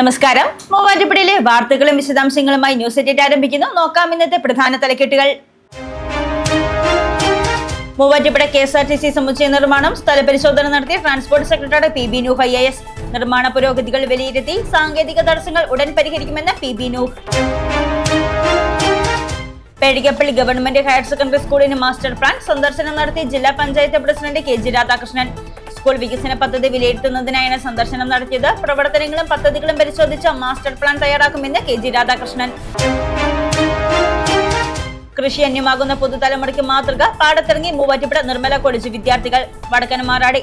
നമസ്കാരം. മൂവാറ്റുപുഴയിലെ വാർത്തകളും വിശദാംശങ്ങളുമായി ന്യൂസ് എഡിറ്റ് ആരംഭിക്കുന്നു. നോക്കാം ഇന്നത്തെ പ്രധാന തലക്കെട്ടുകൾ. Muvattupuzha K S R T C സമുച്ചയ നിർമ്മാണം സ്ഥലപരിശോധന നടത്തിയ transport secretary P B Nooh I S. നിർമ്മാണ പുരോഗതികൾ വിലയിരുത്തി സാങ്കേതിക തടസ്സങ്ങൾ ഉടൻ പരിഹരിക്കുമെന്ന് P B Nooh. Pedikappally government higher secondary സ്കൂളിന് മാസ്റ്റർ പ്ലാൻ സന്ദർശനം നടത്തി ജില്ലാ panchayat president K G Radhakrishnan. School വികസന പദ്ധതി വിലയിരുത്തുന്നതിനായാണ് സന്ദർശനം നടത്തിയത്. പ്രവർത്തനങ്ങളും പദ്ധതികളും പരിശോധിച്ച് മാസ്റ്റർ പ്ലാൻ തയ്യാറാക്കുമെന്ന് കെ ജി രാധാകൃഷ്ണൻ. കൃഷി അന്യമാകുന്ന പുതുതലമുറയ്ക്ക് മാതൃക പാടത്തിറങ്ങി മൂവാറ്റുപുഴ നിർമ്മല കോളേജ് വിദ്യാർത്ഥികൾ. വടക്കൻ മാറാട്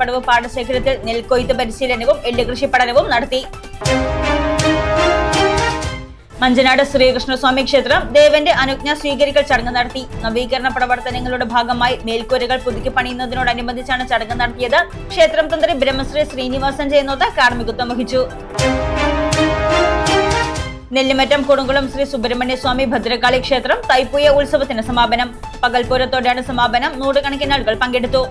പടവ് പാടശേഖരത്തിൽ നെൽക്കൊയ്ത്ത് പരിശീലനവും എല്ലുകൃഷി പഠനവും നടത്തി. മഞ്ചനാട് ശ്രീകൃഷ്ണസ്വാമി ക്ഷേത്രം ദേവന്റെ അനുജ്ഞ സ്വീകരിക്കൽ ചടങ്ങ് നടത്തി. നവീകരണ പ്രവർത്തനങ്ങളുടെ ഭാഗമായി മേൽക്കൂരകൾ പുതുക്കി പണിയുന്നതിനോടനുബന്ധിച്ചാണ് ചടങ്ങ് നടത്തിയത്. ക്ഷേത്രം തന്ത്രി ബ്രഹ്മശ്രീ ശ്രീനിവാസൻ ചെയ്യുന്നത് കാർമ്മികത്വം വഹിച്ചു. നെല്ലിമറ്റം കൊടുങ്കുളം ശ്രീ സുബ്രഹ്മണ്യ സ്വാമി ഭദ്രകാളി ക്ഷേത്രം തൈപ്പൂയ ഉത്സവത്തിന് സമാപനം. പകൽപൂരത്തോടെയാണ് സമാപനം. നൂറുകണക്കിന് ആളുകൾ പങ്കെടുത്തു.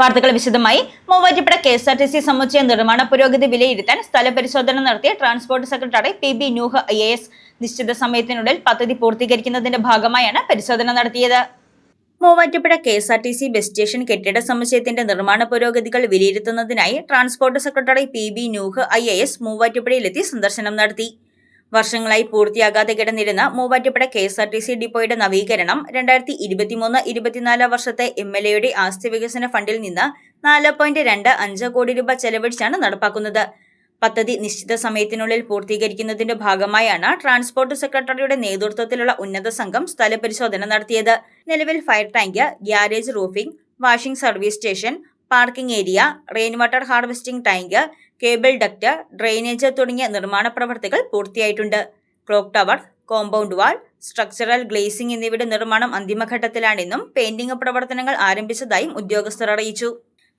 വാർത്തകൾ വിശദമായി. Muvattupuzha K S R T C സമുച്ചയ നിർമ്മാണ പുരോഗതി വിലയിരുത്താൻ സ്ഥലപരിശോധന നടത്തിയ transport secretary P B Nooh I S. നിശ്ചിത സമയത്തിനുള്ളിൽ പദ്ധതി പൂർത്തീകരിക്കുന്നതിന്റെ ഭാഗമായാണ് പരിശോധന നടത്തിയത്. Muvattupuzha K S R T C bus station കെട്ടിട സമുച്ചയത്തിന്റെ നിർമ്മാണ പുരോഗതികൾ വിലയിരുത്തുന്നതിനായി transport secretary P B Nooh I A S മൂവാറ്റുപുഴയിലെത്തി സന്ദർശനം നടത്തി. വർഷങ്ങളായി പൂർത്തിയാകാതെ കിടന്നിരുന്ന Muvattupuzha K S R T C ഡിപ്പോയുടെ നവീകരണം രണ്ടായിരത്തി ഇരുപത്തിമൂന്ന് ഇരുപത്തിനാല് വർഷത്തെ എം എൽ എയുടെ ആസ്തി വികസന ഫണ്ടിൽ നിന്ന് നാല് പോയിന്റ് രണ്ട് അഞ്ച് കോടി രൂപ ചെലവഴിച്ചാണ് നടപ്പാക്കുന്നത്. പദ്ധതി നിശ്ചിത സമയത്തിനുള്ളിൽ പൂർത്തീകരിക്കുന്നതിന്റെ ഭാഗമായാണ് ട്രാൻസ്പോർട്ട് സെക്രട്ടറിയുടെ നേതൃത്വത്തിലുള്ള ഉന്നത സംഘം സ്ഥലപരിശോധന നടത്തിയത്. നിലവിൽ fire tank garage roofing washing service station parking area rain water harvesting tank cable duct drainage തുടങ്ങിയ നിർമ്മാണ പ്രവർത്തികൾ പൂർത്തിയായിട്ടുണ്ട്. Clock tower compound wall structural glazing എന്നിവയുടെ നിർമ്മാണം അന്തിമഘട്ടത്തിലാണെന്നും പെയിന്റിംഗ് പ്രവർത്തനങ്ങൾ ആരംഭിച്ചതായും ഉദ്യോഗസ്ഥർ അറിയിച്ചു.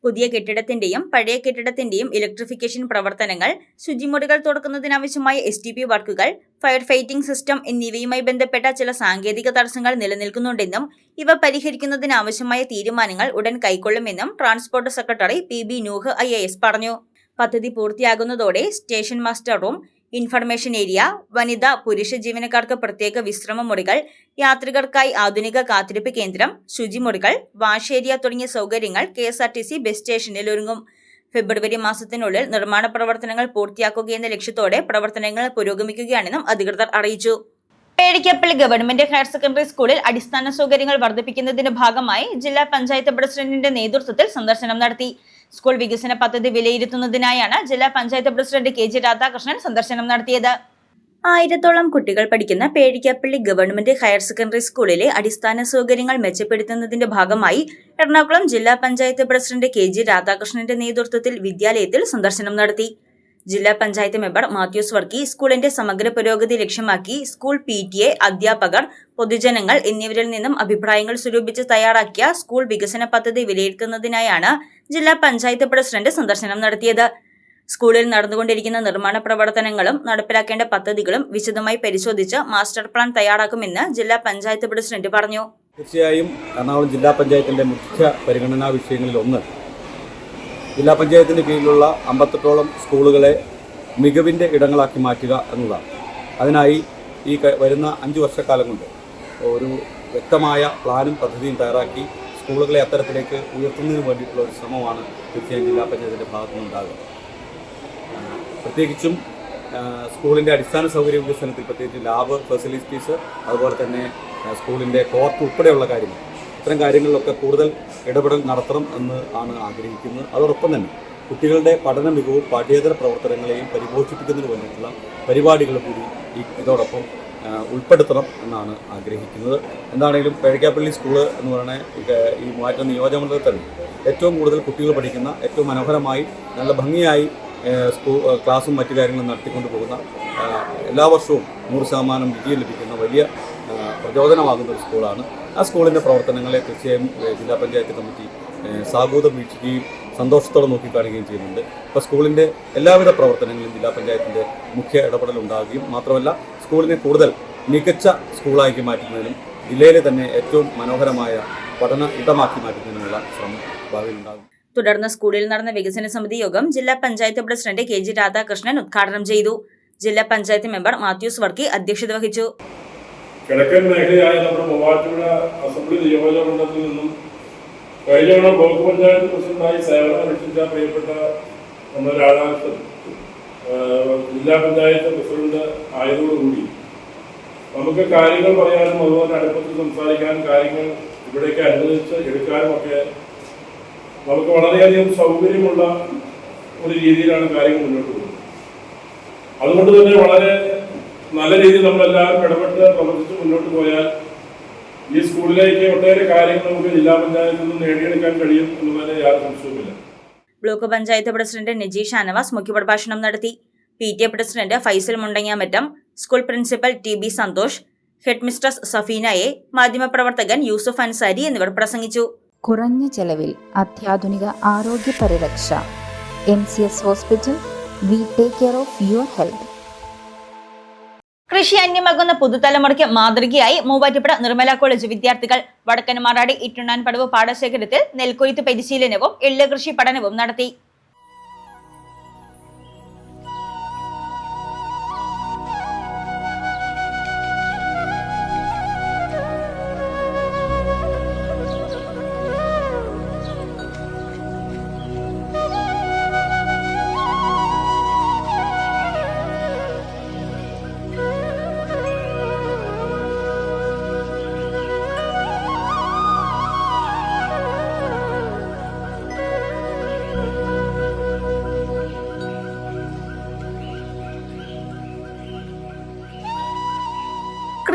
പുതിയ കെട്ടിടത്തിന്റെയും പഴയ കെട്ടിടത്തിന്റെയും ഇലക്ട്രിഫിക്കേഷൻ പ്രവർത്തനങ്ങൾ ശുചിമുറികൾ തുറക്കുന്നതിനാവശ്യമായ എസ് ടി പി വർക്കുകൾ ഫയർ ഫൈറ്റിംഗ് സിസ്റ്റം എന്നിവയുമായി ബന്ധപ്പെട്ട ചില സാങ്കേതിക തടസ്സങ്ങൾ നിലനിൽക്കുന്നുണ്ടെന്നും ഇവ പരിഹരിക്കുന്നതിനാവശ്യമായ തീരുമാനങ്ങൾ ഉടൻ കൈക്കൊള്ളുമെന്നും transport secretary P B Nooh I പറഞ്ഞു. പദ്ധതി പൂർത്തിയാകുന്നതോടെ station master room information area വനിതാ പുരുഷ ജീവനക്കാർക്ക് പ്രത്യേക വിശ്രമ മുറികൾ യാത്രികർക്കായി ആധുനിക കാത്തിരിപ്പ് കേന്ദ്രം ശുചിമുറികൾ വാഷ് തുടങ്ങിയ സൗകര്യങ്ങൾ K S R T C bus സ്റ്റേഷനിൽ ഒരുങ്ങും. ഫെബ്രുവരി മാസത്തിനുള്ളിൽ നിർമ്മാണ പ്രവർത്തനങ്ങൾ പൂർത്തിയാക്കുകയെന്ന ലക്ഷ്യത്തോടെ പ്രവർത്തനങ്ങൾ പുരോഗമിക്കുകയാണെന്നും അധികൃതർ അറിയിച്ചു. പേടിക്കപ്പള്ളി ഗവൺമെന്റ് ഹയർ സെക്കൻഡറി സ്കൂളിൽ അടിസ്ഥാന സൗകര്യങ്ങൾ വർദ്ധിപ്പിക്കുന്നതിന്റെ ഭാഗമായി ജില്ലാ പഞ്ചായത്ത് പ്രസിഡന്റിന്റെ നേതൃത്വത്തിൽ സന്ദർശനം നടത്തി. സ്കൂൾ വികസന പദ്ധതി വിലയിരുത്തുന്നതിനായാണ് ജില്ലാ panchayat president K G Radhakrishnan സന്ദർശനം നടത്തിയത്. ആയിരത്തോളം കുട്ടികൾ പഠിക്കുന്ന പേഴിക്കപ്പള്ളി ഗവൺമെന്റ് ഹയർ സെക്കൻഡറി സ്കൂളിലെ അടിസ്ഥാന സൗകര്യങ്ങൾ മെച്ചപ്പെടുത്തുന്നതിന്റെ ഭാഗമായി എറണാകുളം ജില്ലാ പഞ്ചായത്ത് പ്രസിഡന്റ് കെ ജി രാധാകൃഷ്ണന്റെ നേതൃത്വത്തിൽ വിദ്യാലയത്തിൽ സന്ദർശനം നടത്തി. ജില്ലാ പഞ്ചായത്ത് മെമ്പർ മാത്യൂസ് വർക്കി സ്കൂളിന്റെ സമഗ്ര പുരോഗതി ലക്ഷ്യമാക്കി സ്കൂൾ പി ടി എ അധ്യാപകർ പൊതുജനങ്ങൾ എന്നിവരിൽ നിന്നും അഭിപ്രായങ്ങൾ സ്വരൂപിച്ച് തയ്യാറാക്കിയ സ്കൂൾ വികസന പദ്ധതി വിലയിരുത്തുന്നതിനായാണ് ജില്ലാ പഞ്ചായത്ത് പ്രസിഡന്റ് സന്ദർശനം നടത്തിയത്. സ്കൂളിൽ നടന്നുകൊണ്ടിരിക്കുന്ന നിർമ്മാണ പ്രവർത്തനങ്ങളും നടപ്പിലാക്കേണ്ട പദ്ധതികളും വിശദമായി പരിശോധിച്ച് മാസ്റ്റർ പ്ലാൻ തയ്യാറാക്കുമെന്ന് ജില്ലാ പഞ്ചായത്ത് പ്രസിഡന്റ് പറഞ്ഞു. തീർച്ചയായും എറണാകുളം ജില്ലാ പഞ്ചായത്തിന്റെ മുഖ്യ പരിഗണനാ വിഷയങ്ങളിൽ ഒന്ന് ജില്ലാ പഞ്ചായത്തിന്റെ കീഴിലുള്ള അമ്പത്തെട്ടോളം സ്കൂളുകളെ മികവിന്റെ ഇടങ്ങളാക്കി മാറ്റുക എന്നതാണ്. അതിനായി ഈ വരുന്ന അഞ്ച് വർഷക്കാലം കൊണ്ട് ഒരു വ്യക്തമായ പ്ലാനും പദ്ധതിയും തയ്യാറാക്കി സ്കൂളുകളെ അത്തരത്തിലേക്ക് ഉയർത്തുന്നതിന് വേണ്ടിയിട്ടുള്ള ഒരു ശ്രമമാണ് തീർച്ചയായും ജില്ലാ പഞ്ചായത്തിന്റെ ഭാഗത്തു നിന്നുണ്ടാകുക. പ്രത്യേകിച്ചും സ്കൂളിന്റെ അടിസ്ഥാന സൗകര്യ വികസനത്തിൽ പ്രത്യേകിച്ച് ലാബ് ഫെസിലിറ്റീസ് അതുപോലെ തന്നെ സ്കൂളിന്റെ കോർട്ട് ഉൾപ്പെടെയുള്ള കാര്യങ്ങൾ ഇത്തരം കാര്യങ്ങളിലൊക്കെ കൂടുതൽ ഇടപെടൽ നടത്തണം എന്ന് ആണ് ആഗ്രഹിക്കുന്നത്. അതോടൊപ്പം തന്നെ കുട്ടികളുടെ പഠന മികവും പാഠ്യേതര പ്രവർത്തനങ്ങളെയും പരിപോഷിപ്പിക്കുന്നതിന് വേണ്ടിയിട്ടുള്ള പരിപാടികൾ കൂടി ഈ ഇതോടൊപ്പം ഉൾപ്പെടുത്തണം എന്നാണ് ആഗ്രഹിക്കുന്നത്. എന്താണെങ്കിലും പേഴിക്കാപ്പള്ളി സ്കൂൾ എന്ന് പറയുന്ന ഈ മൂവാറ്റം നിയോജകമണ്ഡലത്തിൽ തന്നെ ഏറ്റവും കൂടുതൽ കുട്ടികൾ പഠിക്കുന്ന ഏറ്റവും മനോഹരമായി നല്ല ഭംഗിയായി സ്കൂൾ ക്ലാസ്സും മറ്റു കാര്യങ്ങളും നടത്തിക്കൊണ്ട് പോകുന്ന എല്ലാ വർഷവും നൂറ് ശതമാനം വിജയം ലഭിക്കുന്ന വലിയ പ്രചോദനമാകുന്ന ഒരു സ്കൂളാണ്. ആ സ്കൂളിന്റെ പ്രവർത്തനങ്ങളെ തീർച്ചയായും ജില്ലാ പഞ്ചായത്ത് കമ്മിറ്റി സാഗൂതം വീക്ഷിക്കുകയും സന്തോഷത്തോടെ നോക്കിക്കാണുകയും ചെയ്യുന്നുണ്ട്. അപ്പോൾ സ്കൂളിന്റെ എല്ലാവിധ പ്രവർത്തനങ്ങളും ജില്ലാ പഞ്ചായത്തിന്റെ മുഖ്യ ഇടപെടൽ ഉണ്ടാകുകയും മാത്രമല്ല സ്കൂളിനെ കൂടുതൽ മികച്ച സ്കൂളാക്കി മാറ്റുന്നതിനും ജില്ലയിലെ തന്നെ ഏറ്റവും മനോഹരമായ പഠന ഇടമാക്കി മാറ്റുന്നതിനുമുള്ള ശ്രമം ഭാവിയിൽ ഉണ്ടാകും. തുടർന്ന് സ്കൂളിൽ നടന്ന വികസന സമിതി യോഗം ജില്ലാ panchayat president K G Radhakrishnan ഉദ്ഘാടനം ചെയ്തു. ജില്ലാ പഞ്ചായത്ത് മെമ്പർ മാത്യൂസ് വർക്കി അധ്യക്ഷത വഹിച്ചു. കിഴക്കൻ മേഖലയായ നമ്മുടെ മൂവാറ്റുപുഴ അസംബ്ലി നിയോജക മണ്ഡലത്തിൽ നിന്നും കഴിഞ്ഞ തവണ ബ്ലോക്ക് പഞ്ചായത്ത് പ്രസിഡന്റായി സേവനം അനുഷ്ഠിച്ച പ്രിയപ്പെട്ട നമ്മുടെ രാധാകൃഷ്ണൻ ജില്ലാ പഞ്ചായത്ത് പ്രസിഡന്റ് ആയതോടുകൂടി നമുക്ക് കാര്യങ്ങൾ പറയാനും അതുപോലെ അടുപ്പത്തിൽ സംസാരിക്കാനും കാര്യങ്ങൾ ഇവിടേക്ക് അനുവദിച്ച് എടുക്കാനും ഒക്കെ നമുക്ക് വളരെയധികം സൗകര്യമുള്ള ഒരു രീതിയിലാണ് കാര്യങ്ങൾ മുന്നോട്ട് പോകുന്നത്. അതുകൊണ്ട് തന്നെ വളരെ നല്ല രീതിയിൽ നമ്മളെല്ലാവരും ഇടപെട്ട് പ്രവർത്തിച്ച് മുന്നോട്ട് പോയാൽ ഈ സ്കൂളിലേക്ക് ഒട്ടേറെ കാര്യങ്ങൾ നമുക്ക് ജില്ലാ പഞ്ചായത്തിൽ നിന്ന് നേടിയെടുക്കാൻ കഴിയും എന്നുള്ളതിന് യാതൊരു സംശയവുമില്ല. ബ്ലോക്ക് പഞ്ചായത്ത് പ്രസിഡന്റ് നജീഷ് ഷാനവാസ് മുഖ്യപ്രഭാഷണം നടത്തി. P T A president Faisal Mundangamattam school principal T B Santhosh head mistress സഫീനയെ മാധ്യമപ്രവർത്തകൻ യൂസുഫ് അൻസാരി എന്നിവർ പ്രസംഗിച്ചു. കുറഞ്ഞ ചെലവിൽ അത്യാധുനിക ആരോഗ്യ പരിരക്ഷ. M C S hospital we take care of your health. കൃഷി അന്യമാകുന്ന പുതുതലമുറയ്ക്ക് മാതൃകയായി മൂവാറ്റുപുഴ നിർമ്മല കോളേജ് വിദ്യാർത്ഥികൾ വടക്കൻമാറാടി ഇറ്റുണ്ണാൻ പടവ് പാടശേഖരത്തിൽ നെൽക്കൊയ്ത്ത് പരിശീലനവും എള്ള് കൃഷി പഠനവും നടത്തി.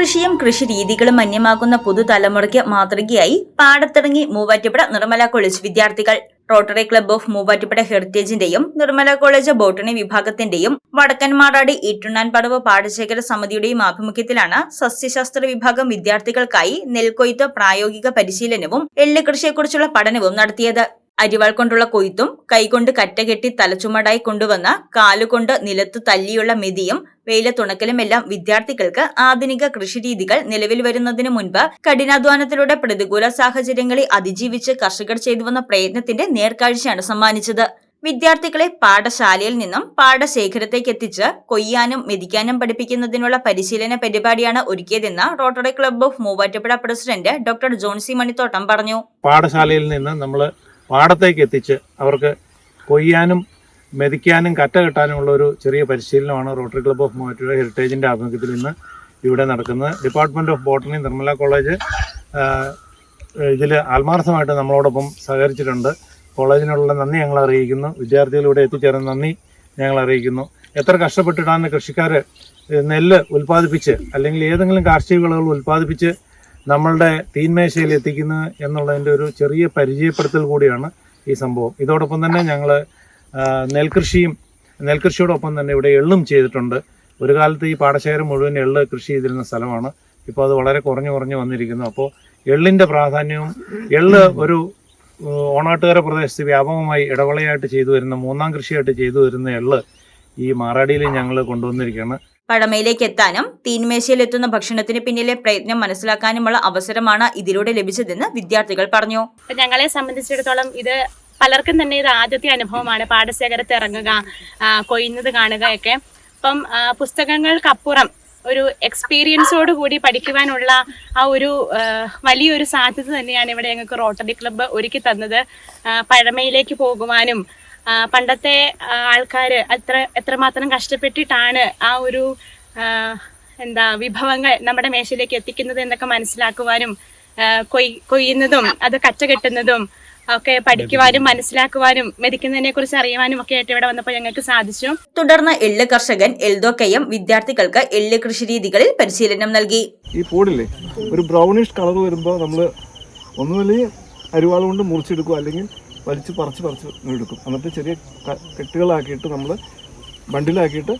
കൃഷിയും കൃഷി രീതികളും അന്യമാകുന്ന പുതുതലമുറയ്ക്ക് മാതൃകയായി പാടത്തിറങ്ങി മൂവാറ്റുപുഴ നിർമ്മല കോളേജ് വിദ്യാർത്ഥികൾ. റോട്ടറി ക്ലബ്ബ് ഓഫ് മൂവാറ്റുപുഴ ഹെറിറ്റേജിന്റെയും നിർമ്മല കോളേജ് ബോട്ടണി വിഭാഗത്തിന്റെയും വടക്കൻമാറാടി ഈട്ടുണ്ണാൻ പടവ് പാടശേഖര സമിതിയുടെയും ആഭിമുഖ്യത്തിലാണ് സസ്യശാസ്ത്ര വിഭാഗം വിദ്യാർത്ഥികൾക്കായി നെൽകൊയ്ത്ത് പ്രായോഗിക പരിശീലനവും എള്ളുകൃഷിയെക്കുറിച്ചുള്ള പഠനവും നടത്തിയത്. അരിവാൾ കൊണ്ടുള്ള കൊയ്ത്തും കൈകൊണ്ട് കറ്റകെട്ടി തലച്ചുമടായി കൊണ്ടുവന്ന കാലുകൊണ്ട് നിലത്തു തല്ലിയുള്ള മെതിയും വെയിലത്തുണക്കലുമെല്ലാം വിദ്യാർത്ഥികൾക്ക് ആധുനിക കൃഷിരീതികൾ നിലവിൽ വരുന്നതിന് മുൻപ് കഠിനാധ്വാനത്തിലൂടെ പ്രതികൂല സാഹചര്യങ്ങളെ അതിജീവിച്ച് കർഷകർ ചെയ്തുവന്ന പ്രയത്നത്തിന്റെ നേർക്കാഴ്ചയാണ് സമ്മാനിച്ചത്. വിദ്യാർത്ഥികളെ പാഠശാലയിൽ നിന്നും പാഠശേഖരത്തേക്ക് എത്തിച്ച് കൊയ്യാനും മെതിക്കാനും പഠിപ്പിക്കുന്നതിനുള്ള പരിശീലന പരിപാടിയാണ് ഒരുക്കിയതെന്ന് Rotary Club of Muvattupuzha president doctor Johnsy Manithottam പറഞ്ഞു. പാഠശാലയിൽ നിന്ന് നമ്മൾ പാടത്തേക്ക് എത്തിച്ച് അവർക്ക് കൊയ്യാനും മെതിക്കാനും കറ്റ കെട്ടാനുമുള്ള ഒരു ചെറിയ പരിശീലനമാണ് റോട്ടറി ക്ലബ്ബ് ഓഫ് മൂവാറ്റുപുഴ ഹെറിറ്റേജിന്റെ ആഭിമുഖ്യത്തിൽ ഇന്ന് ഇവിടെ നടക്കുന്നത്. Department of botany Nirmala college ഇതിൽ ആത്മാർത്ഥമായിട്ട് നമ്മളോടൊപ്പം സഹകരിച്ചിട്ടുണ്ട്. കോളേജിനുള്ള നന്ദി ഞങ്ങൾ അറിയിക്കുന്നു. വിദ്യാർത്ഥികളിവിടെ എത്തിച്ചേർന്ന നന്ദി ഞങ്ങൾ അറിയിക്കുന്നു. എത്ര കഷ്ടപ്പെട്ടിട്ടാണ് കൃഷിക്കാർ നെല്ല് ഉൽപ്പാദിപ്പിച്ച് അല്ലെങ്കിൽ ഏതെങ്കിലും കാർഷിക വിളകൾ ഉൽപ്പാദിപ്പിച്ച് നമ്മളുടെ തീന്മേശയിൽ എത്തിക്കുന്നത് എന്നുള്ളതിന്റെ ഒരു ചെറിയ പരിചയപ്പെടുത്തൽ കൂടിയാണ് ഈ സംഭവം. ഇതോടൊപ്പം തന്നെ ഞങ്ങൾ നെൽകൃഷിയും നെൽകൃഷിയോടൊപ്പം തന്നെ ഇവിടെ എള്ളും ചെയ്തിട്ടുണ്ട്. ഒരു കാലത്ത് ഈ പാടശേഖരം മുഴുവൻ എള്ള് കൃഷി ചെയ്തിരുന്ന സ്ഥലമാണ്. ഇപ്പോൾ അത് വളരെ കുറഞ്ഞു കുറഞ്ഞു വന്നിരിക്കുന്നു. അപ്പോൾ എള്ളിന്റെ പ്രാധാന്യവും എള്ള് ഒരു ഓണാട്ടുകര പ്രദേശത്ത് വ്യാപകമായി ഇടവളയായിട്ട് ചെയ്തു വരുന്ന മൂന്നാം കൃഷിയായിട്ട് ചെയ്തു വരുന്ന എള്ള് ഈ മാറാടിയിൽ ഞങ്ങൾ കൊണ്ടുവന്നിരിക്കുകയാണ്. പഴമയിലേക്ക് എത്താനും തീൻമേശയിൽ എത്തുന്ന ഭക്ഷണത്തിന് പിന്നിലെ പ്രയത്നം മനസ്സിലാക്കാനുമുള്ള അവസരമാണ് ഇതിലൂടെ ലഭിച്ചതെന്ന് വിദ്യാർത്ഥികൾ പറഞ്ഞു. ഞങ്ങളെ സംബന്ധിച്ചിടത്തോളം ഇത് പലർക്കും തന്നെ ഇത് ആദ്യത്തെ അനുഭവമാണ്. പാടശേഖരത്ത് ഇറങ്ങുക കൊയ്യുന്നത് കാണുക ഒക്കെ അപ്പം പുസ്തകങ്ങൾക്കപ്പുറം ഒരു എക്സ്പീരിയൻസോട് കൂടി പഠിക്കുവാനുള്ള ആ ഒരു വലിയൊരു സാധ്യത തന്നെയാണ് ഇവിടെ ഞങ്ങൾക്ക് റോട്ടറി ക്ലബ്ബ് ഒരുക്കി തന്നത്. പഴമയിലേക്ക് പോകുവാനും പണ്ടത്തെ ആൾക്കാർ അത്ര എത്രമാത്രം കഷ്ടപ്പെട്ടിട്ടാണ് ആ ഒരു എന്താ വിഭവങ്ങൾ നമ്മുടെ മേശയിലേക്ക് എത്തിക്കുന്നത് എന്നൊക്കെ മനസ്സിലാക്കുവാനും കൊയ് കൊയ്യുന്നതും അത് കറ്റ കെട്ടുന്നതും ഒക്കെ പഠിക്കുവാനും മനസ്സിലാക്കുവാനും മെതിക്കുന്നതിനെ കുറിച്ച് അറിയുവാനും ഒക്കെ ആയിട്ട് ഇവിടെ വന്നപ്പോൾ ഞങ്ങൾക്ക് സാധിച്ചു. തുടർന്ന് എള്ള് കർഷകൻ എൽദോ കയ്യം വിദ്യാർത്ഥികൾക്ക് എള്ള് കൃഷി രീതികളിൽ പരിശീലനം നൽകി. ഈ പൂടില്ലേ ഒരു ബ്രൗണിഷ് കളർ വരുമ്പോൾ നമ്മൾ ഒന്നുമില്ലെങ്കിൽ അരിവാൾ കൊണ്ട് മുറിച്ചെടുക്കുക? അല്ലെങ്കിൽ വലിച്ച് പറിച്ച് പറിച്ച് എടുക്കും എന്നിട്ട് ചെറിയ കെട്ടുകളാക്കിയിട്ട് നമ്മൾ ബണ്ടിലാക്കിയിട്ട്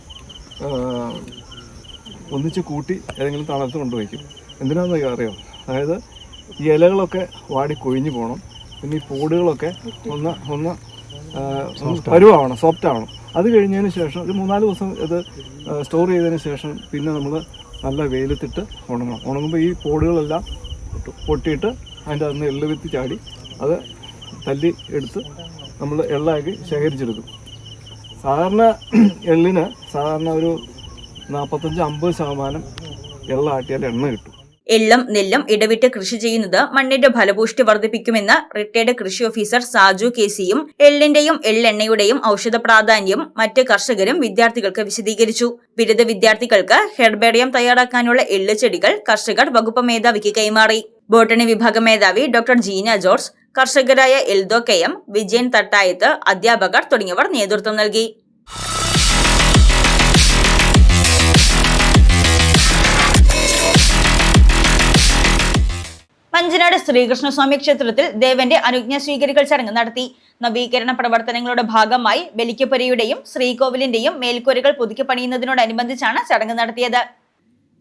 ഒന്നിച്ച് കൂട്ടി ഏതെങ്കിലും തണലത്ത് കൊണ്ടുവയ്ക്കും. എന്തിനാണെന്ന് അറിയാം? അതായത് ഈ ഇലകളൊക്കെ വാടി കൊഴിഞ്ഞു പോകണം പിന്നെ ഈ പോടുകളൊക്കെ ഒന്ന് ഒന്ന് പരുവാവണം സോഫ്റ്റ് ആവണം. അത് കഴിഞ്ഞതിന് ശേഷം ഒരു മൂന്നാൽ ദിവസം ഇത് സ്റ്റോർ ചെയ്തതിന് ശേഷം പിന്നെ നമ്മൾ നല്ല വെയിലത്തിട്ട് ഉണങ്ങണം. ഉണങ്ങുമ്പോൾ ഈ പോടുകളെല്ലാം പൊട്ടും പൊട്ടിയിട്ട് അതിന്റെ അന്ന് എള്ളുവിത്തി ചാടി അത് തല്ലി എടുത്ത് നമ്മൾ എള്ളാക്കി ശേഖരിച്ചെടുക്കും. സാധാരണ എള്ളിന് സാധാരണ ഒരു നാൽപ്പത്തഞ്ച് അമ്പത് ശതമാനം എള്ളാട്ടിയാൽ എണ്ണ കിട്ടും. എള്ളും നെല്ലും ഇടവിട്ട് കൃഷി ചെയ്യുന്നത് മണ്ണിന്റെ ഫലപുഷ്ടി വർദ്ധിപ്പിക്കുമെന്ന് റിട്ടയർഡ് കൃഷി ഓഫീസർ സാജു കെ സിയും എള്ളിന്റെയും എള്ളെണ്ണയുടെയും ഔഷധ പ്രാധാന്യം മറ്റ് കർഷകരും വിദ്യാർത്ഥികൾക്ക് വിശദീകരിച്ചു. ബിരുദ വിദ്യാർത്ഥികൾക്ക് ഹെർബേറിയം തയ്യാറാക്കാനുള്ള എള്ള് ചെടികൾ കർഷകർ വകുപ്പ് മേധാവിക്ക് കൈമാറി. ബോട്ടണി വിഭാഗം മേധാവി ഡോക്ടർ ജീന ജോർജ് കർഷകരായ എൽദോ കെ എം വിജയൻ തട്ടായത്ത് അധ്യാപകർ തുടങ്ങിയവർ നേതൃത്വം നൽകി. പഞ്ചനാട് ശ്രീകൃഷ്ണസ്വാമി ക്ഷേത്രത്തിൽ ദേവന്റെ അനുജ്ഞ സ്വീകരിക്കൽ ചടങ്ങ് നടത്തി. നവീകരണ പ്രവർത്തനങ്ങളുടെ ഭാഗമായി ബലിക്കപ്പുരയുടെയും ശ്രീകോവിലിന്റെയും മേൽക്കൂരകൾ പുതുക്കി പണിയുന്നതിനോടനുബന്ധിച്ചാണ് ചടങ്ങ് നടത്തിയത്.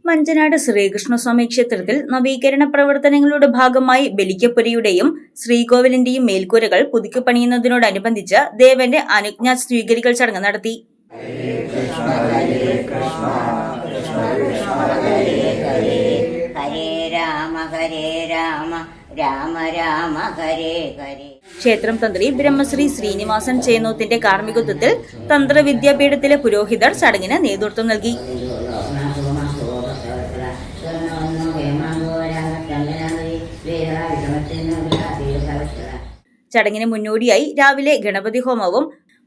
മഞ്ചനാട് ശ്രീകൃഷ്ണസ്വാമി ക്ഷേത്രത്തിൽ നവീകരണ പ്രവർത്തനങ്ങളുടെ ഭാഗമായി ബലിക്കപ്പുരയുടെയും ശ്രീകോവിലിന്റെയും മേൽക്കൂരകൾ പുതുക്കി പണിയുന്നതിനോടനുബന്ധിച്ച് ദേവന്റെ അനുജ്ഞ സ്വീകരിക്കൽ ചടങ്ങ് നടത്തി. രാമ രാമ ഹരേ ഹരേ ക്ഷേത്രം തന്ത്രി ബ്രഹ്മശ്രീ ശ്രീനിവാസൻ ചേന്നൂത്തിന്റെ കാർമ്മികത്വത്തിൽ തന്ത്രവിദ്യാപീഠത്തിലെ പുരോഹിതർ ചടങ്ങിന് നേതൃത്വം നൽകി. ചടങ്ങിന് മുന്നോടിയായി രാവിലെ ഗണപതി ഹോമവും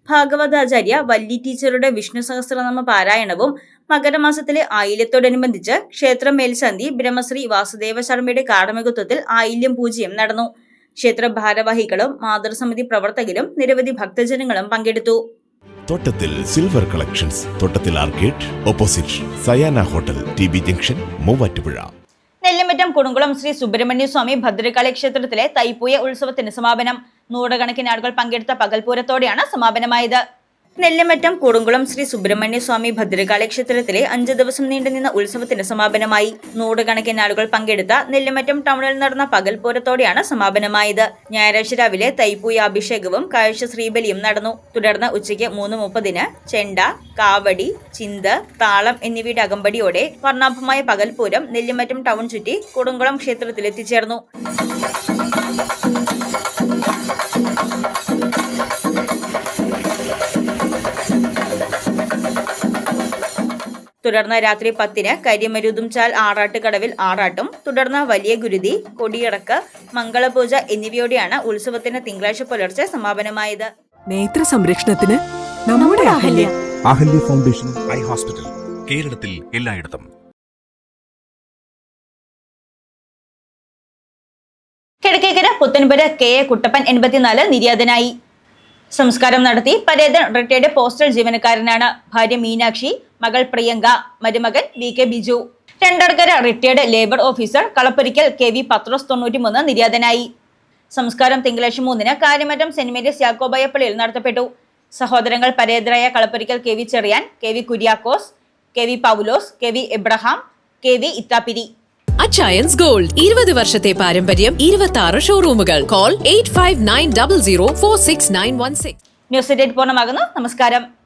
ഭാഗവതാചാര്യ വല്ലി ടീച്ചറുടെ വിഷ്ണു സഹസ്രനാമ പാരായണവും മകരമാസത്തിലെ ആയില്യത്തോടനുബന്ധിച്ച് ക്ഷേത്രം മേൽശാന്തി ബ്രഹ്മശ്രീ വാസുദേവ ശർമ്മയുടെ കാർമികത്വത്തിൽ ആയില്യം പൂജ്യം നടന്നു. ക്ഷേത്ര ഭാരവാഹികളും മാതൃസമിതി പ്രവർത്തകരും നിരവധി ഭക്തജനങ്ങളും പങ്കെടുത്തു. Thottathil silver collections Thottathil arcade opposite Sayana hotel T B junction Muvattupuzha. Nellimattom Kodunkulam Shri Subrahmanya Swami Bhadrakali ക്ഷേത്രത്തിലെ തൈപ്പൂയ ഉത്സവത്തിന് സമാപനം. നൂറുകണക്കിന് ആളുകൾ പങ്കെടുത്ത പകൽപൂരത്തോടെയാണ് സമാപനമായത്. നെല്ലിമറ്റം കൂടുംകുളം ശ്രീ സുബ്രഹ്മണ്യ സ്വാമി ഭദ്രകാളി ക്ഷേത്രത്തിലെ അഞ്ചു ദിവസം നീണ്ടുനിന്ന ഉത്സവത്തിന് സമാപനമായി നൂറുകണക്കിന് ആളുകൾ പങ്കെടുത്ത നെല്ലിമറ്റം ടൗണിൽ നടന്ന പകൽപൂരത്തോടെയാണ് സമാപനമായത്. ഞായറാഴ്ച രാവിലെ തൈപ്പൂയ അഭിഷേകവും കാഴ്ച ശ്രീബലിയും നടന്നു. തുടർന്ന് ഉച്ചയ്ക്ക് മൂന്ന് മുപ്പതിന് ചെണ്ട കാവടി ചിന്ത താളം എന്നിവയുടെ അകമ്പടിയോടെ വർണാഭമായ പകൽപൂരം നെല്ലിമറ്റം ടൗൺ ചുറ്റി ക്ഷേത്രത്തിൽ തുടർന്ന് രാത്രി പത്തിന് കരിമരുതുംചാൽ ആറാട്ട് കടവിൽ ആറാട്ടും തുടർന്ന് വലിയ ഗുരുതി കൊടിയിറക്ക് മംഗളപൂജ എന്നിവയോടെയാണ് ഉത്സവത്തിന് തിങ്കളാഴ്ച പുലർച്ചെ സമാപനമായത്. നേത്ര സംരക്ഷണത്തിന് നമ്മുടെ Ahalya. Ahalya. Foundation eye hospital കേരളത്തിൽ എല്ലായിടത്തും. കിഴക്കേക്കര പുത്തൻപുര കെ എ കുട്ടപ്പൻ എൺപത്തിനാല് നിര്യാതനായി. സംസ്കാരം നടത്തി പരേതൻ റിട്ടയർഡ് പോസ്റ്റൽ ജീവനക്കാരനാണ്. ഭാര്യ മീനാക്ഷി മകൾ പ്രിയങ്ക മരുമകൻ V K Biju. Randarkara retired labour officer Kalappurackal K V Pathros തൊണ്ണൂറ്റിമൂന്ന് നിര്യാതനായി. സംസ്കാരം തിങ്കളാഴ്ച മൂന്നിന് കാര്യമറ്റം സെന്റ് മേരീസ് യാക്കോബായ പള്ളിയിൽ നടത്തപ്പെട്ടു. സഹോദരങ്ങൾ പരേതരായ Kalappurackal K V Cheriyan K V Kuriakose K V Paulose K V Abraham K V Ithappiri. Achayans gold ഇരുപത് വർഷത്തെ പാരമ്പര്യം ഇരുപത്തി ആറ് ഷോറൂമുകൾ call eight five nine double zero four six nine one six news date പൂർണമാകുന്നു. നമസ്കാരം.